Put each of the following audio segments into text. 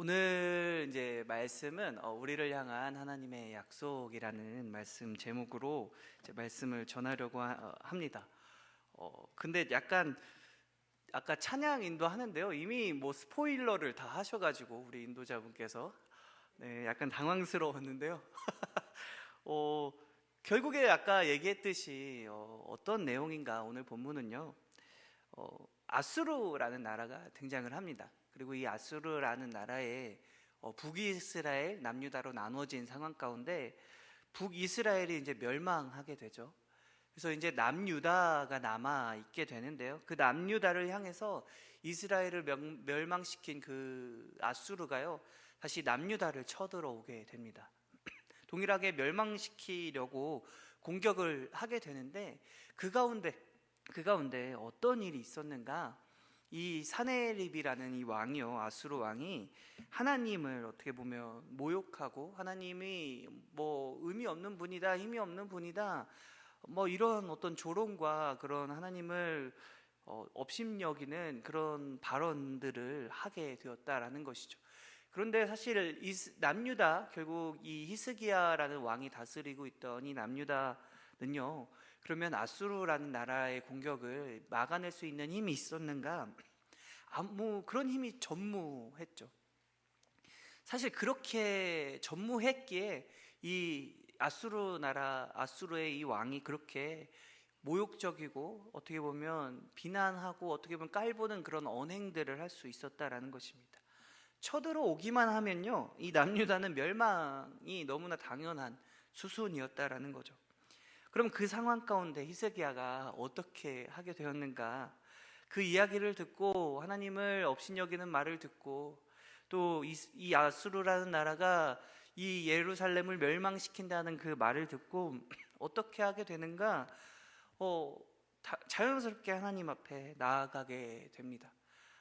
오늘 이제 말씀은 어, 우리를 향한 하나님의 약속이라는 말씀 제목으로 말씀을 전하려고 하- 어, 합니다. 어, 근데 약간 아까 찬양 인도하는데요. 이미 뭐 스포일러를 다 하셔가지고 우리 인도자분께서 네, 약간 당황스러웠는데요. 어, 결국에 아까 얘기했듯이 어, 어떤 내용인가 오늘 본문은요. 어, 아수르라는 나라가 등장을 합니다. 그리고 이 아수르라는 나라에 어, 북이스라엘, 남유다로 나눠진 상황 가운데 북이스라엘이 이제 멸망하게 되죠. 그래서 이제 남유다가 남아 있게 되는데요. 그 남유다를 향해서 이스라엘을 명- 멸망시킨 그 아수르가요. 다시 남유다를 쳐들어오게 됩니다. 동일하게 멸망시키려고 공격을 하게 되는데 그 가운데 그 가운데 어떤 일이 있었는가? 이 사네립이라는 이 왕이요 아수르 왕이 하나님을 어떻게 보면 모욕하고 하나님이 뭐 의미 없는 분이다 힘이 없는 분이다 뭐 이런 어떤 조롱과 그런 하나님을 어, 업심여기는 그런 발언들을 하게 되었다라는 것이죠. 그런데 사실 이스- 남유다 결국 이 히스기야라는 왕이 다스리고 있던 이 남유다는요. 그러면 아수르라는 나라의 공격을 막아낼 수 있는 힘이 있었는가? 아무 그런 힘이 전무했죠. 사실 그렇게 전무했기에 이 아수르 나라 아수르의 이 왕이 그렇게 모욕적이고 어떻게 보면 비난하고 어떻게 보면 깔보는 그런 언행들을 할 수 있었다라는 것입니다. 쳐들어오기만 하면요, 이 남유다는 멸망이 너무나 당연한 수순이었다라는 거죠. 그럼 그 상황 가운데 히스기야가 어떻게 하게 되었는가? 그 이야기를 듣고 하나님을 업신여기는 말을 듣고 또 이 아수르라는 나라가 이 예루살렘을 멸망시킨다는 그 말을 듣고 어떻게 하게 되는가? 어, 다- 자연스럽게 하나님 앞에 나아가게 됩니다.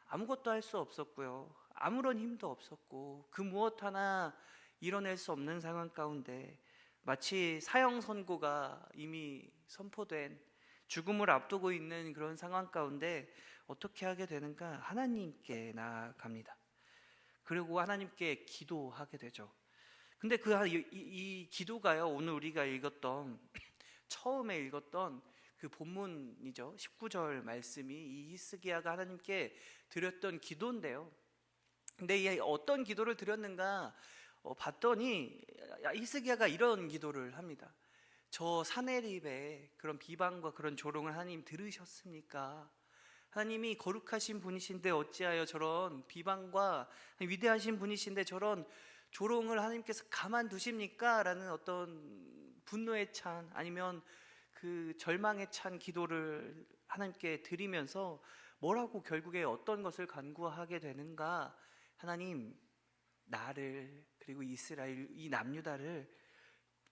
아무것도 할 수 없었고요. 아무런 힘도 없었고 그 무엇 하나 이뤄낼 수 없는 상황 가운데 마치 사형 선고가 이미 선포된 죽음을 앞두고 있는 그런 상황 가운데 어떻게 하게 되는가? 하나님께 나아갑니다. 그리고 하나님께 기도하게 되죠. 근데 그 이, 이- 이 기도가요. 오늘 우리가 읽었던 처음에 읽었던 그 본문이죠. 19절 말씀이 이 히스기야가 하나님께 드렸던 기도인데요. 근데 이 어떤 기도를 드렸는가 어, 봤더니 히스기야가 이런 기도를 합니다. 저 사내립의 그런 비방과 그런 조롱을 하나님 들으셨습니까? 하나님이 거룩하신 분이신데 어찌하여 저런 비방과 위대하신 분이신데 저런 조롱을 하나님께서 가만두십니까? 라는 어떤 분노에 찬 아니면 그 절망에 찬 기도를 하나님께 드리면서 뭐라고 결국에 어떤 것을 간구하게 되는가? 하나님 나를 그리고 이스라엘 이 남유다를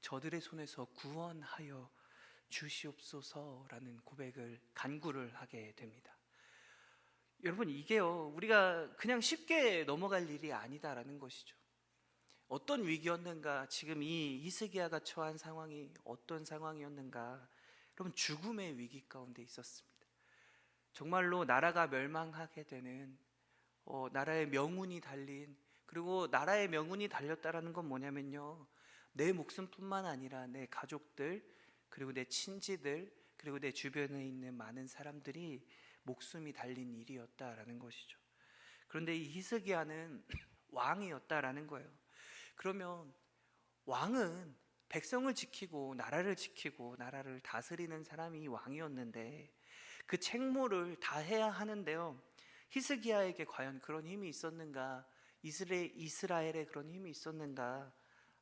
저들의 손에서 구원하여 주시옵소서라는 고백을 간구를 하게 됩니다. 여러분 이게요 우리가 그냥 쉽게 넘어갈 일이 아니다라는 것이죠. 어떤 위기였는가 지금 이 히스기야가 처한 상황이 어떤 상황이었는가 여러분 죽음의 위기 가운데 있었습니다. 정말로 나라가 멸망하게 되는 어, 나라의 명운이 달린 그리고 나라의 명운이 달렸다라는 건 뭐냐면요 내 목숨뿐만 아니라 내 가족들 그리고 내 친지들 그리고 내 주변에 있는 많은 사람들이 목숨이 달린 일이었다라는 것이죠. 그런데 이 히스기야는 왕이었다라는 거예요. 그러면 왕은 백성을 지키고 나라를 지키고 나라를 다스리는 사람이 왕이었는데 그 책무를 다 해야 하는데요. 히스기야에게 과연 그런 힘이 있었는가? 이스라엘, 이스라엘에 그런 힘이 있었는가?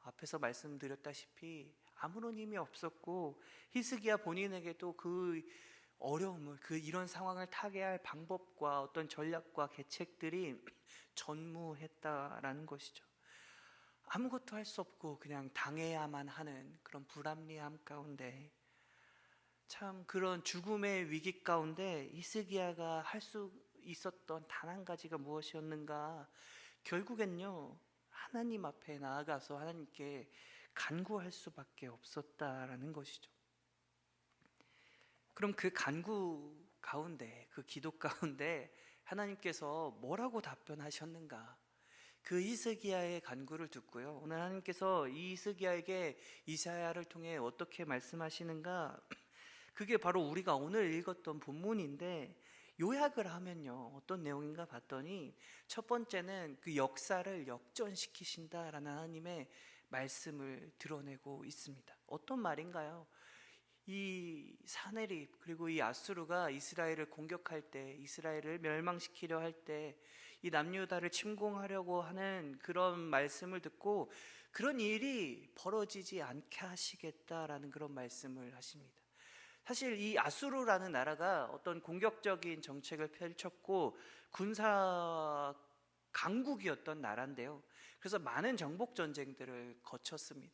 앞에서 말씀드렸다시피 아무런 힘이 없었고 히스기야 본인에게도 그 어려움을 그 이런 상황을 타개할 방법과 어떤 전략과 계책들이 전무했다라는 것이죠. 아무것도 할 수 없고 그냥 당해야만 하는 그런 불합리함 가운데 참 그런 죽음의 위기 가운데 히스기야가 할 수 있었던 단 한 가지가 무엇이었는가? 결국엔요 하나님 앞에 나아가서 하나님께 간구할 수밖에 없었다라는 것이죠. 그럼 그 간구 가운데 그 기도 가운데 하나님께서 뭐라고 답변하셨는가? 그 히스기야의 간구를 듣고요. 오늘 하나님께서 이 히스기야에게 이사야를 통해 어떻게 말씀하시는가? 그게 바로 우리가 오늘 읽었던 본문인데 요약을 하면요. 어떤 내용인가 봤더니 첫 번째는 그 역사를 역전시키신다라는 하나님의 말씀을 드러내고 있습니다. 어떤 말인가요? 이 사네립 그리고 이 아수르가 이스라엘을 공격할 때 이스라엘을 멸망시키려 할 때 이 남유다를 침공하려고 하는 그런 말씀을 듣고 그런 일이 벌어지지 않게 하시겠다라는 그런 말씀을 하십니다. 사실 이 아수르라는 나라가 어떤 공격적인 정책을 펼쳤고 군사 강국이었던 나라인데요. 그래서 많은 정복 전쟁들을 거쳤습니다.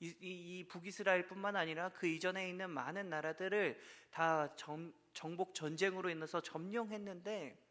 이, 이, 이 북이스라엘뿐만 아니라 그 이전에 있는 많은 나라들을 다 정, 정복 전쟁으로 인해서 점령했는데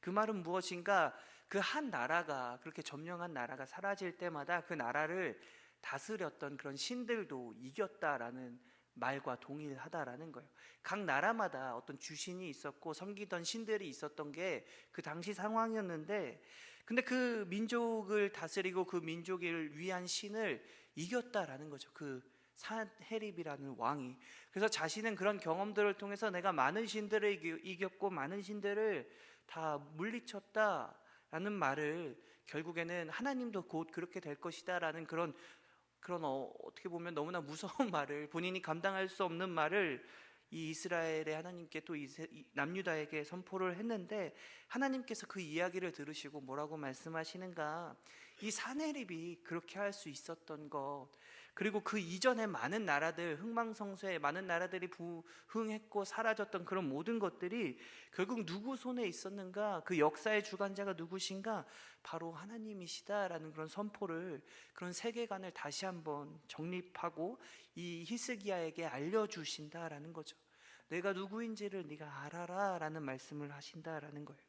그 말은 무엇인가 그 한 나라가 그렇게 점령한 나라가 사라질 때마다 그 나라를 다스렸던 그런 신들도 이겼다라는 말과 동일하다라는 거예요. 각 나라마다 어떤 주신이 있었고 섬기던 신들이 있었던 게 그 당시 상황이었는데 근데 그 민족을 다스리고 그 민족을 위한 신을 이겼다라는 거죠. 그 산헤립이라는 왕이. 그래서 자신은 그런 경험들을 통해서 내가 많은 신들을 이겼고 많은 신들을 다 물리쳤다라는 말을 결국에는 하나님도 곧 그렇게 될 것이다라는 그런 그런 어, 떻게 보면 너무나 무서운 말을 본인이 감당할 수 없는 말을 이 이스라엘의 하나님께 또 남유다에게 선포를 했는데 하나님께서 그 이야기를 들으시고 뭐라고 말씀하시는가? 이 사내립이 그렇게 할 수 있었던 것 그리고 그 이전에 많은 나라들 흥망성쇠 많은 나라들이 부흥했고 사라졌던 그런 모든 것들이 결국 누구 손에 있었는가 그 역사의 주관자가 누구신가 바로 하나님이시다라는 그런 선포를 그런 세계관을 다시 한번 정립하고 이 히스기야에게 알려주신다라는 거죠. 내가 누구인지를 네가 알아라라는 말씀을 하신다라는 거예요.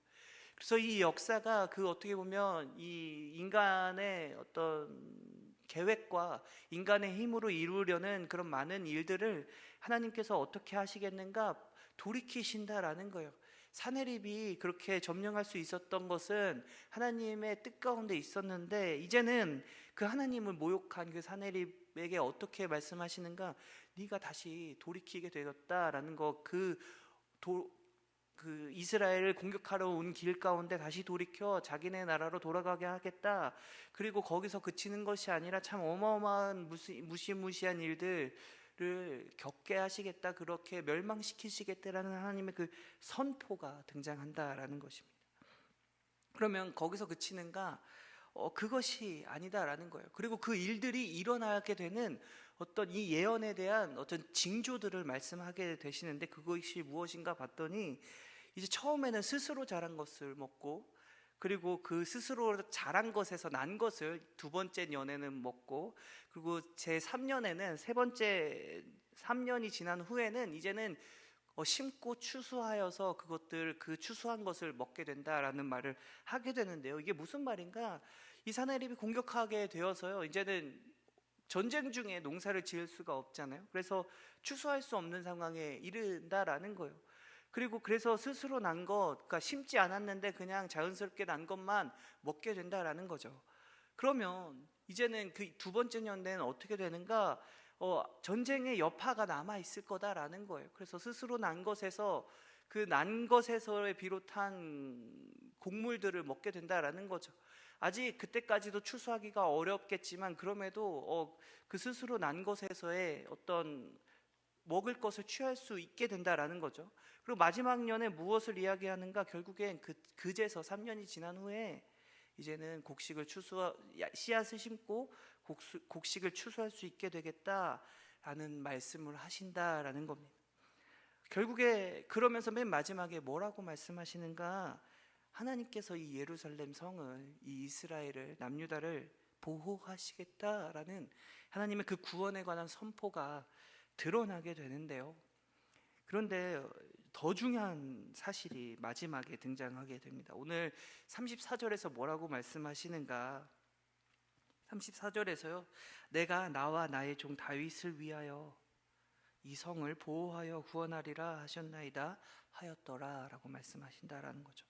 그래서 이 역사가 그 어떻게 보면 이 인간의 어떤 계획과 인간의 힘으로 이루려는 그런 많은 일들을 하나님께서 어떻게 하시겠는가 돌이키신다라는 거예요. 사내립이 그렇게 점령할 수 있었던 것은 하나님의 뜻 가운데 있었는데 이제는 그 하나님을 모욕한 그 사내립에게 어떻게 말씀하시는가? 네가 다시 돌이키게 되었다라는 거 그 그 이스라엘을 공격하러 온 길 가운데 다시 돌이켜 자기네 나라로 돌아가게 하겠다. 그리고 거기서 그치는 것이 아니라 참 어마어마한 무시, 무시무시한 일들을 겪게 하시겠다. 그렇게 멸망시키시겠다라는 하나님의 그 선포가 등장한다라는 것입니다. 그러면 거기서 그치는가? 어, 그것이 아니다라는 거예요. 그리고 그 일들이 일어나게 되는 어떤 이 예언에 대한 어떤 징조들을 말씀하게 되시는데 그것이 무엇인가 봤더니 이제 처음에는 스스로 자란 것을 먹고 그리고 그 스스로 자란 것에서 난 것을 두 번째 년에는 먹고 그리고 제 3년에는 세 번째 3년이 지난 후에는 이제는 어, 심고 추수하여서 그것들 그 추수한 것을 먹게 된다라는 말을 하게 되는데요. 이게 무슨 말인가? 이 사내립이 공격하게 되어서요. 이제는 전쟁 중에 농사를 지을 수가 없잖아요. 그래서 추수할 수 없는 상황에 이른다라는 거예요. 그리고 그래서 스스로 난 것, 그러니까 심지 않았는데 그냥 자연스럽게 난 것만 먹게 된다라는 거죠. 그러면 이제는 그 두 번째 년대는 어떻게 되는가? 어, 전쟁의 여파가 남아 있을 거다라는 거예요. 그래서 스스로 난 것에서 그 난 것에서의 비롯한 곡물들을 먹게 된다라는 거죠. 아직 그때까지도 추수하기가 어렵겠지만 그럼에도 어, 그 스스로 난 것에서의 어떤 먹을 것을 취할 수 있게 된다라는 거죠. 그리고 마지막 년에 무엇을 이야기하는가? 결국엔 그 그제서 3년이 지난 후에 이제는 곡식을 추수 씨앗을 심고 곡수, 곡식을 추수할 수 있게 되겠다라는 말씀을 하신다라는 겁니다. 결국에 그러면서 맨 마지막에 뭐라고 말씀하시는가? 하나님께서 이 예루살렘 성을 이 이스라엘을 남유다를 보호하시겠다라는 하나님의 그 구원에 관한 선포가 드러나게 되는데요. 그런데 더 중요한 사실이 마지막에 등장하게 됩니다. 오늘 34절에서 뭐라고 말씀하시는가? 34절에서요. 내가 나와 나의 종 다윗을 위하여 이 성을 보호하여 구원하리라 하셨나이다 하였더라라고 말씀하신다라는 거죠.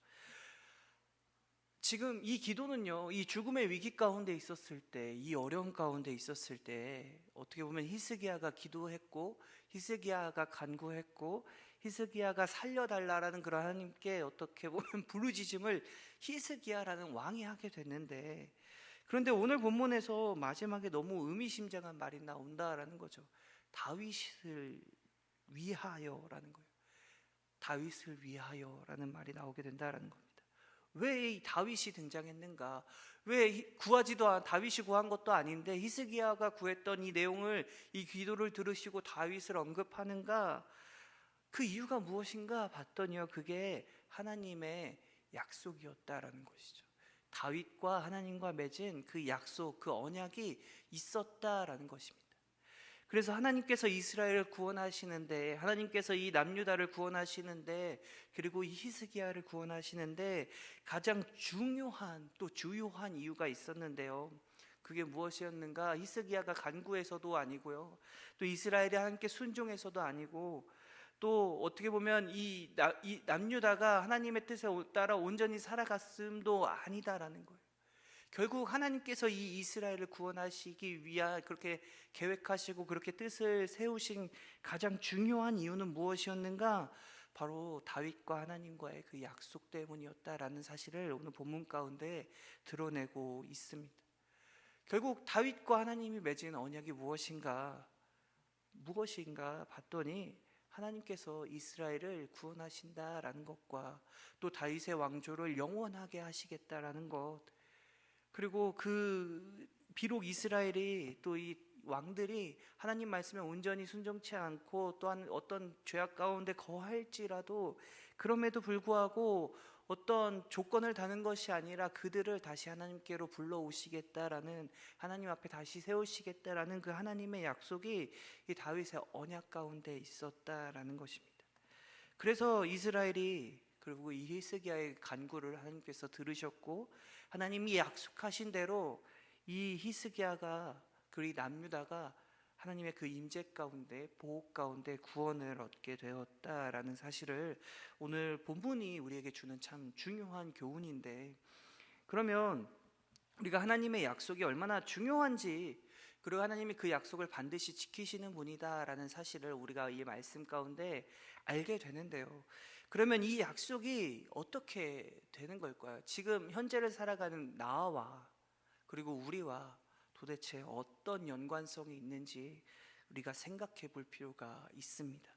지금 이 기도는요, 이 죽음의 위기 가운데 있었을 때, 이 어려움 가운데 있었을 때, 어떻게 보면 히스기야가 기도했고, 히스기야가 간구했고, 히스기야가 살려달라라는 그런 하나님께 어떻게 보면 부르짖음을 히스기야라는 왕이 하게 됐는데, 그런데 오늘 본문에서 마지막에 너무 의미심장한 말이 나온다라는 거죠. 다윗을 위하여라는 거예요. 다윗을 위하여라는 말이 나오게 된다라는 겁니다. 왜 이 다윗이 등장했는가? 왜 구하지도 않 다윗이 구한 것도 아닌데 히스기야가 구했던 이 내용을 이 기도를 들으시고 다윗을 언급하는가? 그 이유가 무엇인가 봤더니요. 그게 하나님의 약속이었다라는 것이죠. 다윗과 하나님과 맺은 그 약속, 그 언약이 있었다라는 것입니다. 그래서 하나님께서 이스라엘을 구원하시는데 하나님께서 이 남유다를 구원하시는데 그리고 이 히스기야를 구원하시는데 가장 중요한 또 주요한 이유가 있었는데요. 그게 무엇이었는가? 히스기야가 간구해서도 아니고요. 또 이스라엘이 함께 순종해서도 아니고 또 어떻게 보면 이, 이 남유다가 하나님의 뜻에 따라 온전히 살아갔음도 아니다라는 거예요. 결국 하나님께서 이 이스라엘을 구원하시기 위하 그렇게 계획하시고 그렇게 뜻을 세우신 가장 중요한 이유는 무엇이었는가? 바로 다윗과 하나님과의 그 약속 때문이었다라는 사실을 오늘 본문 가운데 드러내고 있습니다. 결국 다윗과 하나님이 맺은 언약이 무엇인가? 무엇인가 봤더니 하나님께서 이스라엘을 구원하신다라는 것과 또 다윗의 왕조를 영원하게 하시겠다라는 것 그리고 그 비록 이스라엘이 또 이 왕들이 하나님 말씀에 온전히 순종치 않고 또한 어떤 죄악 가운데 거할지라도 그럼에도 불구하고 어떤 조건을 다는 것이 아니라 그들을 다시 하나님께로 불러오시겠다라는 하나님 앞에 다시 세우시겠다라는 그 하나님의 약속이 이 다윗의 언약 가운데 있었다라는 것입니다. 그래서 이스라엘이 그리고 이 히스기야의 간구를 하나님께서 들으셨고 하나님이 약속하신 대로 이 히스기야가 그리 남유다가 하나님의 그 임재 가운데 보호 가운데 구원을 얻게 되었다라는 사실을 오늘 본문이 우리에게 주는 참 중요한 교훈인데 그러면 우리가 하나님의 약속이 얼마나 중요한지 그리고 하나님이 그 약속을 반드시 지키시는 분이다라는 사실을 우리가 이 말씀 가운데 알게 되는데요. 그러면 이 약속이 어떻게 되는 걸까요? 지금 현재를 살아가는 나와 그리고 우리와 도대체 어떤 연관성이 있는지 우리가 생각해 볼 필요가 있습니다.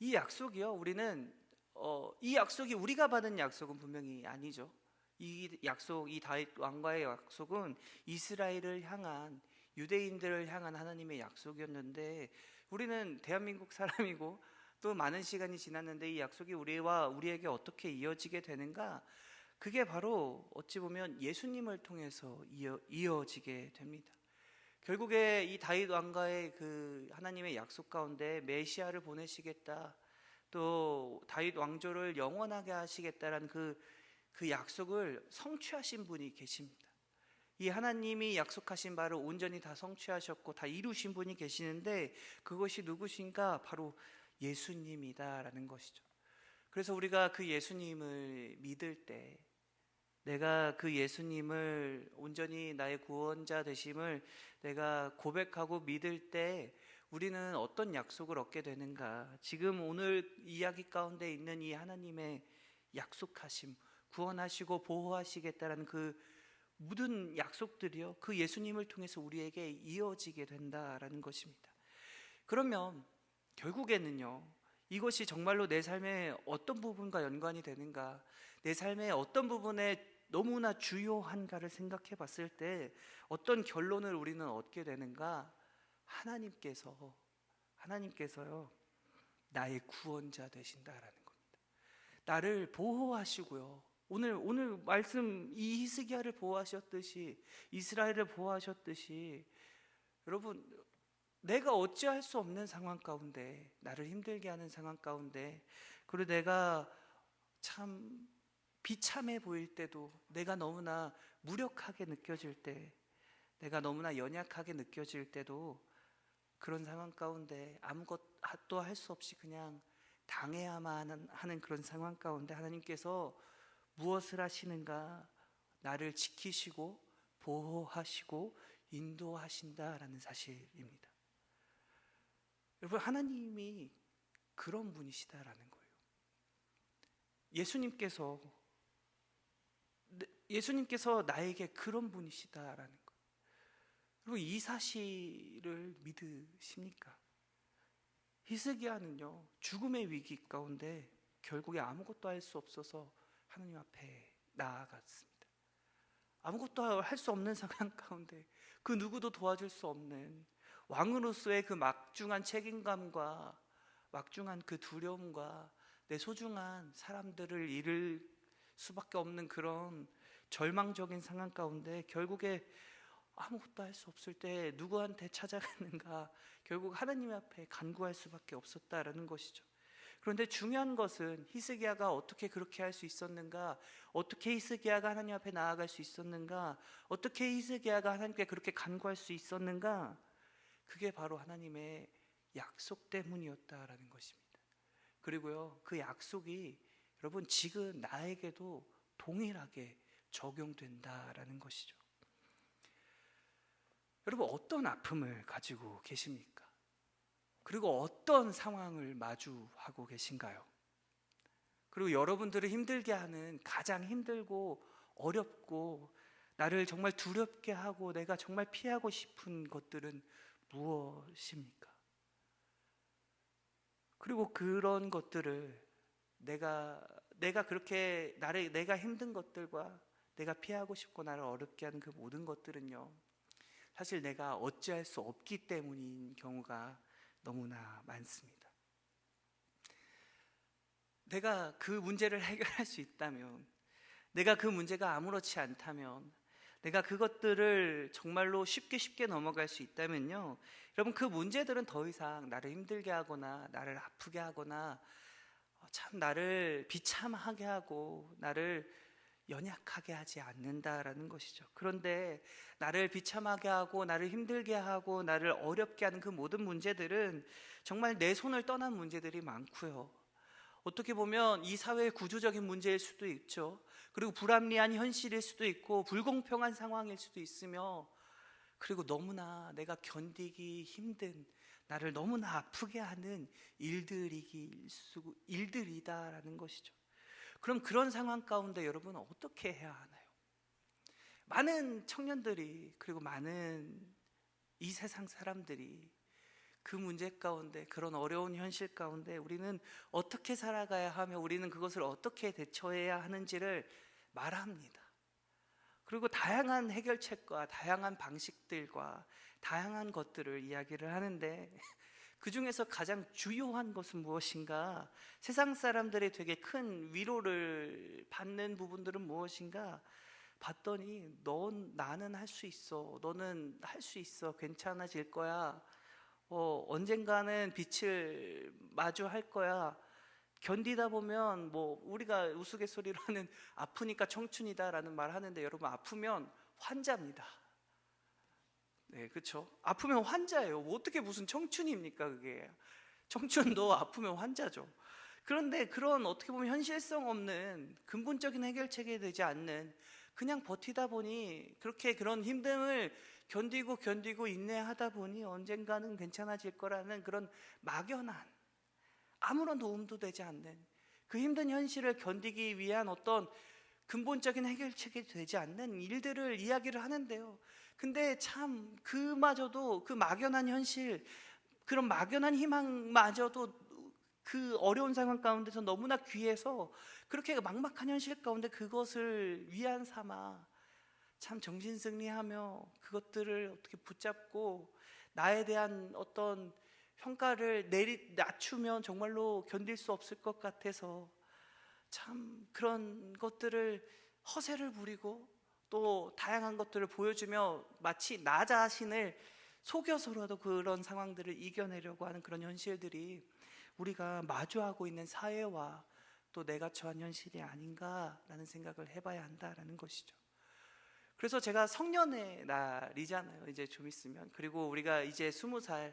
이 약속이요, 우리는 어, 이 약속이 우리가 받은 약속은 분명히 아니죠. 이 약속, 이 다윗 왕과의 약속은 이스라엘을 향한 유대인들을 향한 하나님의 약속이었는데 우리는 대한민국 사람이고 또 많은 시간이 지났는데 이 약속이 우리와 우리에게 어떻게 이어지게 되는가? 그게 바로 어찌 보면 예수님을 통해서 이어, 이어지게 됩니다. 결국에 이 다윗 왕가의 그 하나님의 약속 가운데 메시아를 보내시겠다. 또 다윗 왕조를 영원하게 하시겠다라는 그, 그 약속을 성취하신 분이 계십니다. 이 하나님이 약속하신 바를 온전히 다 성취하셨고 다 이루신 분이 계시는데 그것이 누구신가? 바로 예수님이다라는 것이죠. 그래서 우리가 그 예수님을 믿을 때 내가 그 예수님을 온전히 나의 구원자 되심을 내가 고백하고 믿을 때 우리는 어떤 약속을 얻게 되는가? 지금 오늘 이야기 가운데 있는 이 하나님의 약속하심, 구원하시고 보호하시겠다라는 그 모든 약속들이요. 그 예수님을 통해서 우리에게 이어지게 된다라는 것입니다. 그러면 결국에는요, 이것이 정말로 내 삶의 어떤 부분과 연관이 되는가, 내 삶의 어떤 부분에 너무나 주요한가를 생각해 봤을 때 어떤 결론을 우리는 얻게 되는가? 하나님께서, 하나님께서요, 나의 구원자 되신다라는 겁니다. 나를 보호하시고요. 오늘, 오늘 말씀 이 히스기야를 보호하셨듯이, 이스라엘을 보호하셨듯이, 여러분, 내가 어찌할 수 없는 상황 가운데 나를 힘들게 하는 상황 가운데 그리고 내가 참 비참해 보일 때도 내가 너무나 무력하게 느껴질 때 내가 너무나 연약하게 느껴질 때도 그런 상황 가운데 아무것도 할 수 없이 그냥 당해야만 하는 그런 상황 가운데 하나님께서 무엇을 하시는가? 나를 지키시고 보호하시고 인도하신다라는 사실입니다. 여러분 하나님이 그런 분이시다라는 거예요. 예수님께서 예수님께서 나에게 그런 분이시다라는 거예요. 여러분 이 사실을 믿으십니까? 히스기야는요 죽음의 위기 가운데 결국에 아무것도 할 수 없어서 하나님 앞에 나아갔습니다. 아무것도 할 수 없는 상황 가운데 그 누구도 도와줄 수 없는 왕으로서의 그 막중한 책임감과 막중한 그 두려움과 내 소중한 사람들을 잃을 수밖에 없는 그런 절망적인 상황 가운데 결국에 아무것도 할 수 없을 때 누구한테 찾아갔는가 결국 하나님 앞에 간구할 수밖에 없었다라는 것이죠. 그런데 중요한 것은 히스기야가 어떻게 그렇게 할 수 있었는가? 어떻게 히스기야가 하나님 앞에 나아갈 수 있었는가? 어떻게 히스기야가 하나님께 그렇게 간구할 수 있었는가? 그게 바로 하나님의 약속 때문이었다라는 것입니다. 그리고요, 그 약속이 여러분 지금 나에게도 동일하게 적용된다라는 것이죠. 여러분 어떤 아픔을 가지고 계십니까? 그리고 어떤 상황을 마주하고 계신가요? 그리고 여러분들을 힘들게 하는 가장 힘들고 어렵고 나를 정말 두렵게 하고 내가 정말 피하고 싶은 것들은 무엇입니까? 그리고 그런 것들을 내가 내가 그렇게 나를 내가 힘든 것들과 내가 피하고 싶고 나를 어렵게 하는 그 모든 것들은요. 사실 내가 어찌할 수 없기 때문인 경우가 너무나 많습니다. 내가 그 문제를 해결할 수 있다면, 내가 그 문제가 아무렇지 않다면, 내가 그것들을 정말로 쉽게 쉽게 넘어갈 수 있다면요. 여러분, 그 문제들은 더 이상 나를 힘들게 하거나, 나를 아프게 하거나, 어, 참 나를 비참하게 하고, 나를 연약하게 하지 않는다라는 것이죠. 그런데 나를 비참하게 하고 나를 힘들게 하고 나를 어렵게 하는 그 모든 문제들은 정말 내 손을 떠난 문제들이 많고요. 어떻게 보면 이 사회의 구조적인 문제일 수도 있죠. 그리고 불합리한 현실일 수도 있고 불공평한 상황일 수도 있으며 그리고 너무나 내가 견디기 힘든 나를 너무나 아프게 하는 일들이기 일들이다라는 것이죠. 그럼 그런 상황 가운데 여러분 어떻게 해야 하나요? 많은 청년들이 그리고 많은 이 세상 사람들이 그 문제 가운데 그런 어려운 현실 가운데 우리는 어떻게 살아가야 하며 우리는 그것을 어떻게 대처해야 하는지를 말합니다. 그리고 다양한 해결책과 다양한 방식들과 다양한 것들을 이야기를 하는데 그 중에서 가장 주요한 것은 무엇인가? 세상 사람들이 되게 큰 위로를 받는 부분들은 무엇인가? 봤더니 넌 나는 할 수 있어. 너는 할 수 있어. 괜찮아질 거야. 어, 언젠가는 빛을 마주할 거야. 견디다 보면 뭐 우리가 우스갯소리로 하는 아프니까 청춘이다라는 말 하는데 여러분 아프면 환자입니다. 네, 그렇죠. 아프면 환자예요. 뭐 어떻게 무슨 청춘입니까, 그게? 청춘도 아프면 환자죠. 그런데 그런 어떻게 보면 현실성 없는 근본적인 해결책이 되지 않는 그냥 버티다 보니 그렇게 그런 힘듦을 견디고 견디고 인내하다 보니 언젠가는 괜찮아질 거라는 그런 막연한 아무런 도움도 되지 않는 그 힘든 현실을 견디기 위한 어떤 근본적인 해결책이 되지 않는 일들을 이야기를 하는데요. 근데 참 그마저도 그 막연한 현실, 그런 막연한 희망마저도 그 어려운 상황 가운데서 너무나 귀해서 그렇게 막막한 현실 가운데 그것을 위안 삼아 참 정신승리하며 그것들을 어떻게 붙잡고 나에 대한 어떤 평가를 내리 낮추면 정말로 견딜 수 없을 것 같아서 참 그런 것들을 허세를 부리고 또 다양한 것들을 보여주며 마치 나 자신을 속여서라도 그런 상황들을 이겨내려고 하는 그런 현실들이 우리가 마주하고 있는 사회와 또 내가 처한 현실이 아닌가라는 생각을 해봐야 한다라는 것이죠. 그래서 제가 성년의 날이잖아요. 이제 좀 있으면 그리고 우리가 이제 스무 살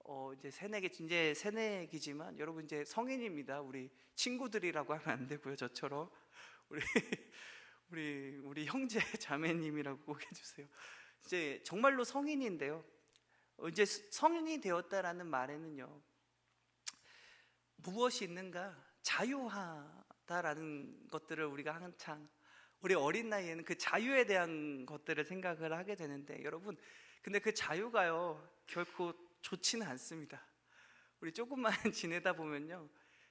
어, 이제 새내기 이제 새내기지만 여러분 이제 성인입니다. 우리 친구들이라고 하면 안 되고요. 저처럼 우리 우리 우리 형제 자매님이라고 꼭 해주세요. 이제 정말로 성인인데요. 어, 이제 성인이 되었다라는 말에는요. 무엇이 있는가? 자유하다라는 것들을 우리가 한창 우리 어린 나이에는 그 자유에 대한 것들을 생각을 하게 되는데 여러분 근데 그 자유가요 결코 좋지는 않습니다. 우리 조금만 지내다 보면요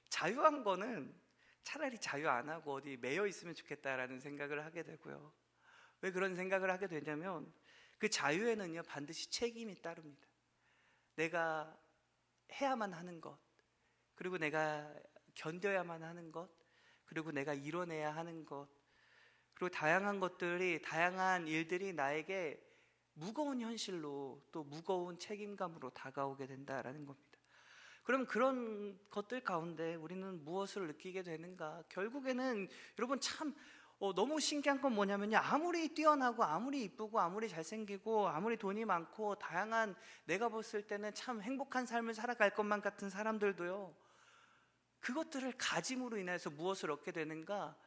자유한 거는 차라리 자유 안 하고 어디 매여 있으면 좋겠다라는 생각을 하게 되고요. 왜 그런 생각을 하게 되냐면 그 자유에는요 반드시 책임이 따릅니다. 내가 해야만 하는 것, 그리고 내가 견뎌야만 하는 것, 그리고 내가 이뤄내야 하는 것, 그리고 다양한 것들이, 다양한 일들이 나에게 무거운 현실로 또 무거운 책임감으로 다가오게 된다라는 겁니다. 그럼 그런 것들 가운데 우리는 무엇을 느끼게 되는가? 결국에는 여러분 참 어, 너무 신기한 건 뭐냐면요. 아무리 뛰어나고 아무리 이쁘고 아무리 잘생기고 아무리 돈이 많고 다양한 내가 봤을 때는 참 행복한 삶을 살아갈 것만 같은 사람들도요. 그것들을 가짐으로 인해서 무엇을 얻게 되는가?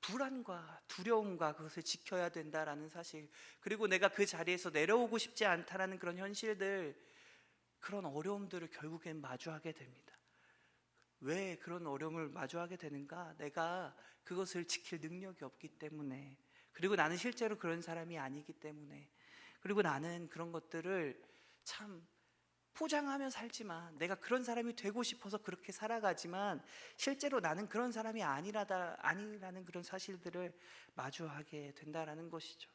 불안과 두려움과 그것을 지켜야 된다라는 사실. 그리고 내가 그 자리에서 내려오고 싶지 않다라는 그런 현실들, 그런 어려움들을 결국엔 마주하게 됩니다. 왜 그런 어려움을 마주하게 되는가? 내가 그것을 지킬 능력이 없기 때문에. 그리고 나는 실제로 그런 사람이 아니기 때문에. 그리고 나는 그런 것들을 참 포장하며 살지만 내가 그런 사람이 되고 싶어서 그렇게 살아가지만 실제로 나는 그런 사람이 아니라다 아니라는 그런 사실들을 마주하게 된다라는 것이죠.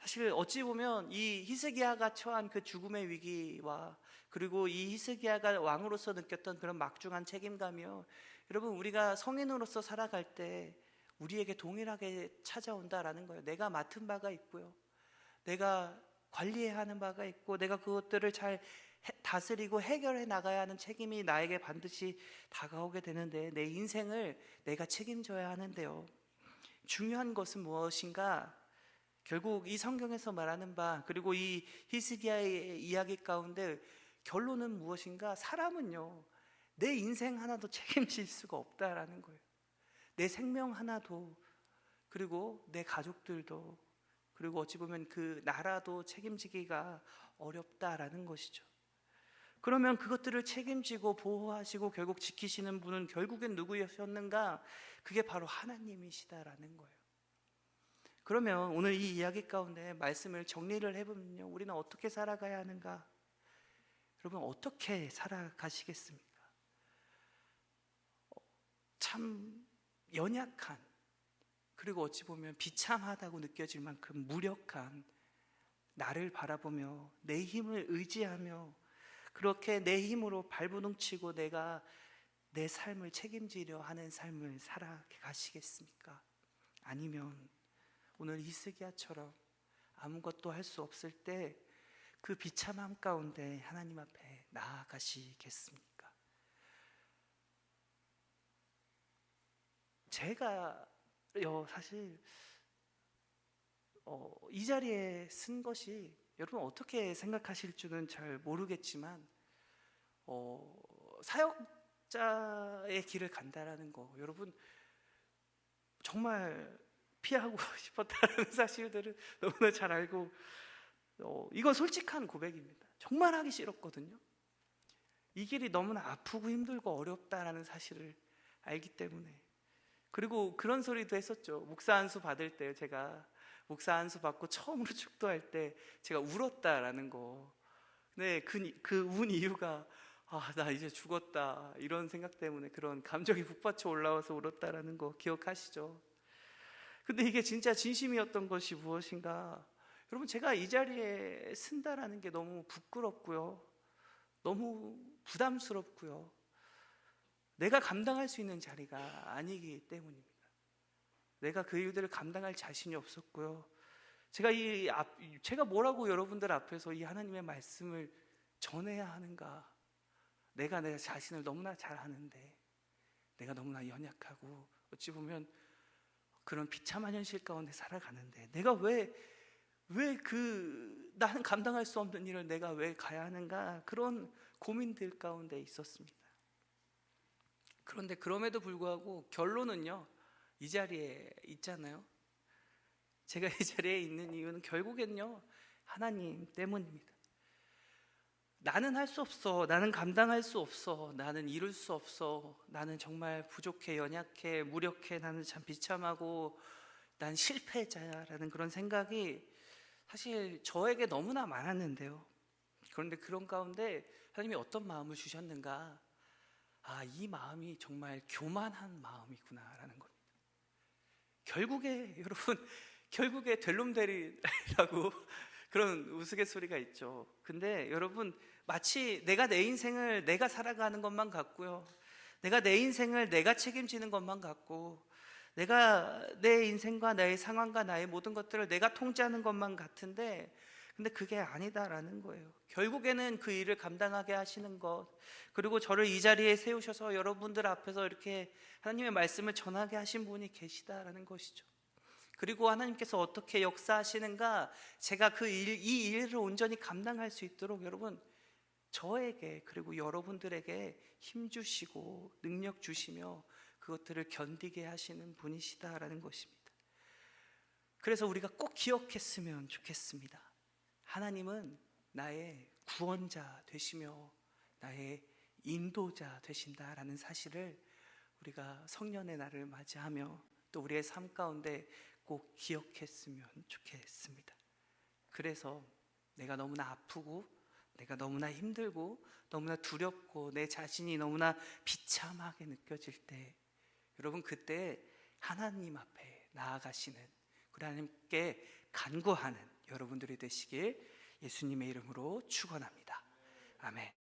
사실 어찌 보면 이 히스기야가 처한 그 죽음의 위기와 그리고 이 히스기야가 왕으로서 느꼈던 그런 막중한 책임감이요. 여러분 우리가 성인으로서 살아갈 때 우리에게 동일하게 찾아온다라는 거예요. 내가 맡은 바가 있고요. 내가 관리해야 하는 바가 있고 내가 그것들을 잘 다스리고 해결해 나가야 하는 책임이 나에게 반드시 다가오게 되는데 내 인생을 내가 책임져야 하는데요. 중요한 것은 무엇인가? 결국 이 성경에서 말하는 바 그리고 이 히스기야의 이야기 가운데 결론은 무엇인가? 사람은요. 내 인생 하나도 책임질 수가 없다라는 거예요. 내 생명 하나도 그리고 내 가족들도 그리고 어찌 보면 그 나라도 책임지기가 어렵다라는 것이죠. 그러면 그것들을 책임지고 보호하시고 결국 지키시는 분은 결국엔 누구였는가? 그게 바로 하나님이시다라는 거예요. 그러면 오늘 이 이야기 가운데 말씀을 정리를 해보면요. 우리는 어떻게 살아가야 하는가? 여러분, 어떻게 살아가시겠습니까? 참 연약한, 그리고 어찌 보면 비참하다고 느껴질 만큼 무력한 나를 바라보며 내 힘을 의지하며 그렇게 내 힘으로 발부둥치고 내가 내 삶을 책임지려 하는 삶을 살아가시겠습니까? 아니면 오늘 이스기야처럼 아무것도 할 수 없을 때 그 비참함 가운데 하나님 앞에 나아가시겠습니까? 제가요 사실 어, 이 자리에 쓴 것이 여러분 어떻게 생각하실 줄은 잘 모르겠지만 어, 사역자의 길을 간다라는 거 여러분 정말 피하고 싶었다는 사실들을 너무나 잘 알고 어, 이건 솔직한 고백입니다. 정말 하기 싫었거든요. 이 길이 너무나 아프고 힘들고 어렵다라는 사실을 알기 때문에 그리고 그런 소리도 했었죠. 목사 안수 받을 때 제가 목사 안수 받고 처음으로 축도할 때 제가 울었다라는 거. 네, 그, 그 운 이유가 아, 나 이제 죽었다. 이런 생각 때문에 그런 감정이 북받쳐 올라와서 울었다라는 거 기억하시죠? 근데 이게 진짜 진심이었던 것이 무엇인가? 여러분, 제가 이 자리에 쓴다라는 게 너무 부끄럽고요. 너무 부담스럽고요. 내가 감당할 수 있는 자리가 아니기 때문입니다. 내가 그 일들을 감당할 자신이 없었고요. 제가 이 앞, 제가 뭐라고 여러분들 앞에서 이 하나님의 말씀을 전해야 하는가? 내가 내 자신을 너무나 잘 아는데, 내가 너무나 연약하고, 어찌 보면 그런 비참한 현실 가운데 살아가는데, 내가 왜, 왜 그, 나는 감당할 수 없는 일을 내가 왜 가야 하는가? 그런 고민들 가운데 있었습니다. 그런데 그럼에도 불구하고 결론은요, 이 자리에 있잖아요. 제가 이 자리에 있는 이유는 결국엔요, 하나님 때문입니다. 나는 할 수 없어. 나는 감당할 수 없어. 나는 이룰 수 없어. 나는 정말 부족해, 연약해, 무력해. 나는 참 비참하고 난 실패자라는 그런 생각이 사실 저에게 너무나 많았는데요. 그런데 그런 가운데 하나님이 어떤 마음을 주셨는가? 아, 이 마음이 정말 교만한 마음이구나라는 겁니다. 결국에 여러분 결국에 될놈 되리라고 그런 우스갯소리가 있죠. 근데 여러분 마치 내가 내 인생을 내가 살아가는 것만 같고요. 내가 내 인생을 내가 책임지는 것만 같고 내가 내 인생과 나의 상황과 나의 모든 것들을 내가 통제하는 것만 같은데 근데 그게 아니다라는 거예요. 결국에는 그 일을 감당하게 하시는 것 그리고 저를 이 자리에 세우셔서 여러분들 앞에서 이렇게 하나님의 말씀을 전하게 하신 분이 계시다라는 것이죠. 그리고 하나님께서 어떻게 역사하시는가 제가 그 일, 이 일을 온전히 감당할 수 있도록 여러분 저에게 그리고 여러분들에게 힘 주시고 능력 주시며 그것들을 견디게 하시는 분이시다라는 것입니다. 그래서 우리가 꼭 기억했으면 좋겠습니다. 하나님은 나의 구원자 되시며 나의 인도자 되신다라는 사실을 우리가 성년의 날을 맞이하며 또 우리의 삶 가운데 꼭 기억했으면 좋겠습니다. 그래서 내가 너무나 아프고 내가 너무나 힘들고 너무나 두렵고 내 자신이 너무나 비참하게 느껴질 때 여러분 그때 하나님 앞에 나아가시는 우리 하나님께 간구하는 여러분들이 되시길 예수님의 이름으로 축원합니다. 아멘.